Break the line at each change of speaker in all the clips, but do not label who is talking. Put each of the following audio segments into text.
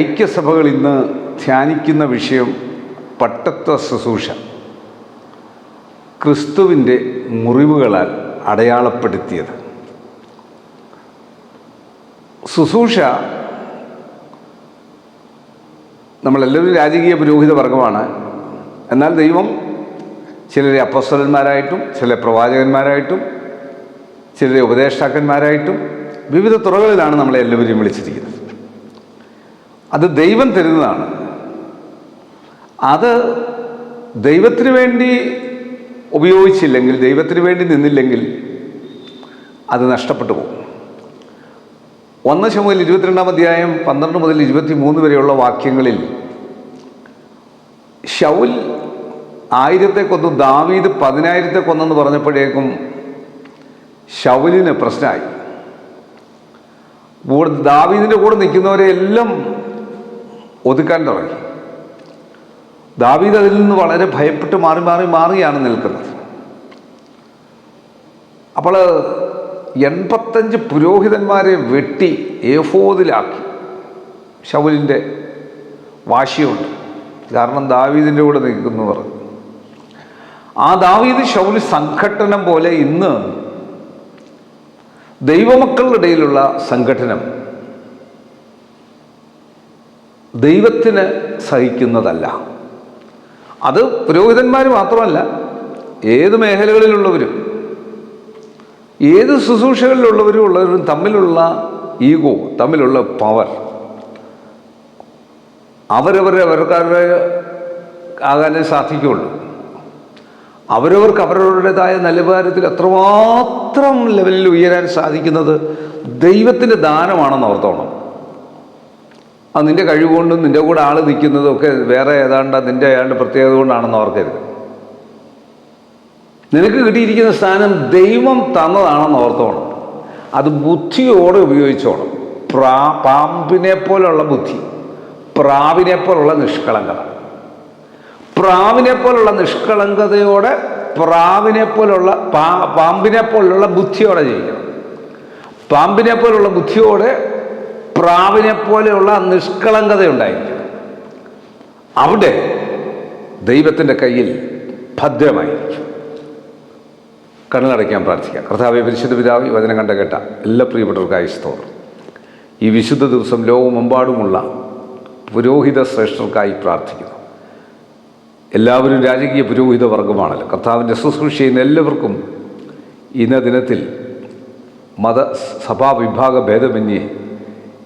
ഐക്യസഭകൾ ഇന്ന് ധ്യാനിക്കുന്ന വിഷയം പട്ടത്വ ശുശ്രൂഷ. ക്രിസ്തുവിന്റെ മുറിവുകളാൽ അടയാളപ്പെടുത്തിയത്. ശുശ്രൂഷ നമ്മളെല്ലാവരും രാജകീയ പുരോഹിത വർഗമാണ്. എന്നാൽ ദൈവം ചിലരെ അപ്പസ്വലന്മാരായിട്ടും ചില പ്രവാചകന്മാരായിട്ടും ചിലരെ ഉപദേഷ്ടാക്കന്മാരായിട്ടും വിവിധ തുറകളിലാണ് നമ്മളെ എല്ലാവരെയും വിളിച്ചിരിക്കുന്നത്. അത് ദൈവം തരുന്നതാണ്. അത് ദൈവത്തിന് വേണ്ടി ഉപയോഗിച്ചില്ലെങ്കിൽ ദൈവത്തിന് വേണ്ടി നിന്നില്ലെങ്കിൽ അത് നഷ്ടപ്പെട്ടു പോകും. ഒന്ന് ശമുതൽ ഇരുപത്തിരണ്ടാം അധ്യായം പന്ത്രണ്ട് മുതൽ ഇരുപത്തി മൂന്ന് വരെയുള്ള വാക്യങ്ങളിൽ ഷൗൽ ആയിരത്തെ കൊന്നു ദാവീദ് പതിനായിരത്തെ കൊന്നെന്ന് പറഞ്ഞപ്പോഴേക്കും ഷൗലിന് പ്രശ്നമായി. ദാവീദിന്റെ കൂടെ നിൽക്കുന്നവരെ എല്ലാം ഒതുക്കാൻ തുടങ്ങി. ദാവീദ് അതിൽ നിന്ന് വളരെ ഭയപ്പെട്ട് മാറി മാറി മാറിയാണ് നിൽക്കുന്നത്. അപ്പോൾ എൺപത്തഞ്ച് പുരോഹിതന്മാരെ വെട്ടി ഏഫോദിലാക്കി. ഷൗലിന്റെ വാശിയുണ്ട്. കാരണം ദാവീദിന്റെ കൂടെ നിൽക്കുന്നവർ. ആ ദാവീദ് ഷൗൽ സംഘട്ടനം പോലെ ഇന്ന് ദൈവമക്കളുടെ ഇടയിലുള്ള സംഘടനം ദൈവത്തിന് സഹിക്കുന്നതല്ല. അത് പുരോഹിതന്മാർ മാത്രമല്ല ഏത് മേഖലകളിലുള്ളവരും ഏത് ശുശ്രൂഷകളിലുള്ളവരും ഉള്ളവരും തമ്മിലുള്ള ഈഗോ തമ്മിലുള്ള പവർ അവരവരെ അവർക്കാരുടെ ആകാനേ സാധിക്കുകയുള്ളൂ അവരവർക്ക് അവരവരുടേതായ നിലവാരത്തിൽ എത്രമാത്രം ലെവലിൽ ഉയരാൻ സാധിക്കുന്നത് ദൈവത്തിന്റെ ദാനമാണെന്ന് ഓർത്തോണം. അത് നിന്റെ കഴിവുകൊണ്ടും നിന്റെ കൂടെ ആൾ നിൽക്കുന്നതും ഒക്കെ വേറെ ഏതാണ്ട് നിന്റെ ഏതാണ്ട് പ്രത്യേകത കൊണ്ടാണെന്ന് ഓർക്കരുത്. നിനക്ക് കിട്ടിയിരിക്കുന്ന സ്ഥാനം ദൈവം തന്നതാണെന്ന് ഓർത്തോണം. അത് ബുദ്ധിയോടെ ഉപയോഗിച്ചോണം. പ്രാ പാമ്പിനെ പോലുള്ള ബുദ്ധി പ്രാവിനെ പോലുള്ള നിഷ്കളങ്കത. പ്രാവിനെ പോലുള്ള നിഷ്കളങ്കതയോടെ പ്രാവിനെ പോലുള്ള പാ പാമ്പിനെ പോലുള്ള ബുദ്ധിയോടെ ജീവിക്കണം. പാമ്പിനെ പോലുള്ള ബുദ്ധിയോടെ പ്രാവിനെ പോലെയുള്ള നിഷ്കളങ്കതയുണ്ടായിരിക്കും. അവിടെ ദൈവത്തിന്റെ കയ്യിൽ ഭദ്രമായിരിക്കും. കണ്ണടയ്ക്കാൻ പ്രാർത്ഥിക്കാം. കർത്താവെ പരിശുദ്ധ പിതാവ് വചനം കണ്ട കേട്ട എല്ലാ പ്രിയപ്പെട്ടവർക്കായി സ്തോർ ഈ വിശുദ്ധ ദിവസം ലോകമെമ്പാടുമുള്ള പുരോഹിത ശ്രേഷ്ഠർക്കായി പ്രാർത്ഥിക്കുന്നു. എല്ലാവരും രാജകീയ പുരോഹിത വർഗമാണല്ലോ. കർത്താവിന്റെ ശുശ്രൂഷ ചെയ്യുന്ന എല്ലാവർക്കും ഇന്ന ദിനത്തിൽ മത സഭാ വിഭാഗ ഭേദമന്യേ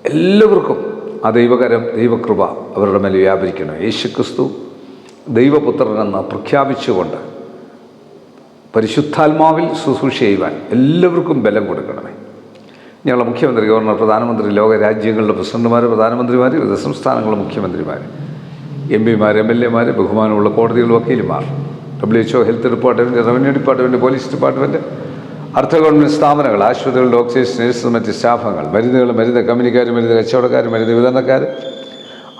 എല്ലാവർക്കും ആ ദൈവകരം ദൈവകൃപ അവരുടെ മേൽ വ്യാപരിക്കണം യേശുക്രിസ്തു ദൈവപുത്രനെന്ന് പ്രഖ്യാപിച്ചുകൊണ്ട് പരിശുദ്ധാത്മാവിൽ ശുശ്രൂഷ ചെയ്യുവാൻ എല്ലാവർക്കും ബലം കൊടുക്കണമേ. ഞങ്ങളുടെ മുഖ്യമന്ത്രി ഗവർണർ പ്രധാനമന്ത്രി ലോക രാജ്യങ്ങളുടെ പ്രസിഡന്റുമാർ പ്രധാനമന്ത്രിമാർ വിവിധ സംസ്ഥാനങ്ങളുടെ മുഖ്യമന്ത്രിമാർ എം പിമാർ എം എൽ എമാർ ബഹുമാനമുള്ള കോടതികൾ വക്കീലുമാർ W H O health department revenue department police department അർദ്ധ ഗവൺമെന്റ് സ്ഥാപനങ്ങൾ ആശുപത്രികൾ ഡോക്ടേഴ്സ് നഴ്സസ് മറ്റ് സ്റ്റാഫുകൾ മരുന്നുകൾ മരുന്ന് കമ്പനിക്കാർ മരുന്ന് കച്ചവടക്കാർ മരുന്ന് വിതരണക്കാർ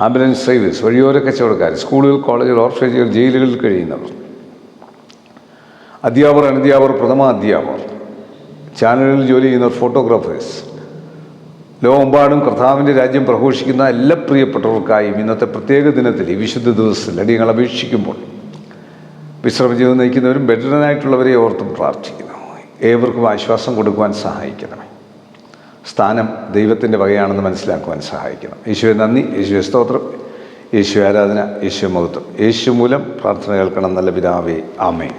ആംബുലൻസ് സർവീസ് വഴിയോര കച്ചവടക്കാർ സ്കൂളുകൾ കോളേജുകൾ ഓർഫനേജുകൾ ജയിലുകളിൽ കഴിയുന്നവർ. അധ്യാപകർ അനധ്യാപകർ പ്രഥമ അധ്യാപകർ. ചാനലുകളിൽ ജോലി ചെയ്യുന്നവർ ഫോട്ടോഗ്രാഫേഴ്സ്. ലോകമെമ്പാടും കർത്താവിന്റെ രാജ്യം പ്രഘോഷിക്കുന്ന എല്ലാ പ്രിയപ്പെട്ടവർക്കായും ഇന്നത്തെ പ്രത്യേക ദിനത്തിൽ ഈ വിശുദ്ധ ദിവസത്തിൽ അടിയങ്ങൾ അപേക്ഷിക്കുമ്പോൾ വിശ്രമജീവൻ നയിക്കുന്നവരും ബെറ്ററനായിട്ടുള്ളവരെ ഓർത്തും പ്രാർത്ഥിക്കുന്നു. ഏവർക്കും ആശ്വാസം കൊടുക്കുവാൻ സഹായിക്കണമേ. സ്ഥാനം ദൈവത്തിന്റെ വകയാണെന്ന് മനസ്സിലാക്കുവാൻ സഹായിക്കണം. യേശുവെ നന്ദി. യേശുവെ സ്തോത്രം. യേശു ആരാധന. യേശു മഹത്വം. യേശു മൂലം പ്രാർത്ഥന കേൾക്കണം നല്ല പിതാവേ. ആമേ